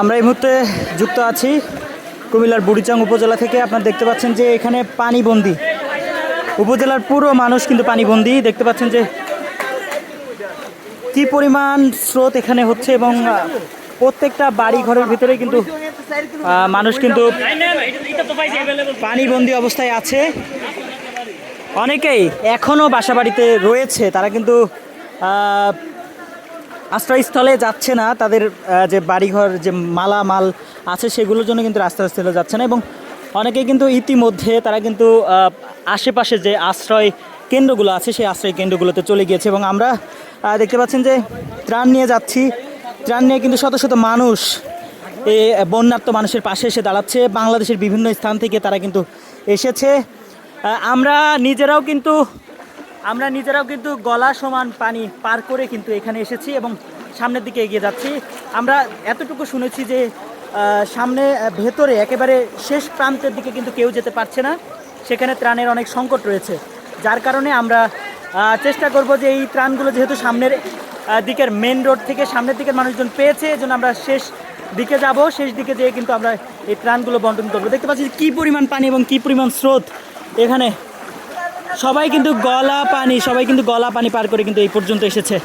আমরা এই মুহূর্তে যুক্ত আছি কুমিল্লার বুড়িচাং উপজেলা থেকে। আপনারা দেখতে পাচ্ছেন যে এখানে পানিবন্দি। উপজেলার পুরো মানুষ কিন্তু পানিবন্দি। দেখতে পাচ্ছেন যে কি পরিমাণ স্রোত এখানে হচ্ছে এবং প্রত্যেকটা বাড়ি ঘরের ভিতরে কিন্তু মানুষ কিন্তু পানিবন্দি অবস্থায় আছে। অনেকেই এখনও বাসা বাড়িতে রয়েছে। তারা কিন্তু আশ্রয়স্থলে যাচ্ছে না, তাদের যে বাড়িঘর, যে মালামাল আছে সেগুলোর জন্য কিন্তু আশ্রয়স্থলে যাচ্ছে না এবং অনেকে কিন্তু ইতিমধ্যে তারা কিন্তু আশেপাশে যে আশ্রয় কেন্দ্রগুলো আছে সেই আশ্রয় কেন্দ্রগুলোতে চলে গিয়েছে এবং আমরা দেখতে পাচ্ছেন যে ত্রাণ নিয়ে যাচ্ছি। ত্রাণ নিয়ে কিন্তু শত শত মানুষ এ বন্যার্ত মানুষের পাশে এসে দাঁড়াচ্ছে। বাংলাদেশের বিভিন্ন স্থান থেকে তারা কিন্তু এসেছে। আমরা নিজেরাও কিন্তু আমরা নিজেরাও কিন্তু গলা সমান পানি পার করে কিন্তু এখানে এসেছি এবং সামনের দিকে এগিয়ে যাচ্ছি। আমরা এতটুকু শুনেছি যে সামনে ভেতরে একেবারে শেষ প্রান্তের দিকে কিন্তু কেউ যেতে পারছে না। সেখানে ত্রাণের অনেক সংকট রয়েছে। যার কারণে আমরা চেষ্টা করব যে এই ত্রাণগুলো যেহেতু সামনের দিকের মেন রোড থেকে সামনের দিকের মানুষজন পেয়েছে, এজন্য আমরা শেষ দিকে যাব। শেষ দিকে যেয়ে কিন্তু আমরা এই ত্রাণগুলো বন্টন করব। দেখতে পাচ্ছি কী পরিমাণ পানি এবং কী পরিমাণ স্রোত এখানে সবাই কিন্তু গলা পানি সবাই কিন্তু গলা পানি পার করে কিন্তু এই পর্যন্ত এসেছে।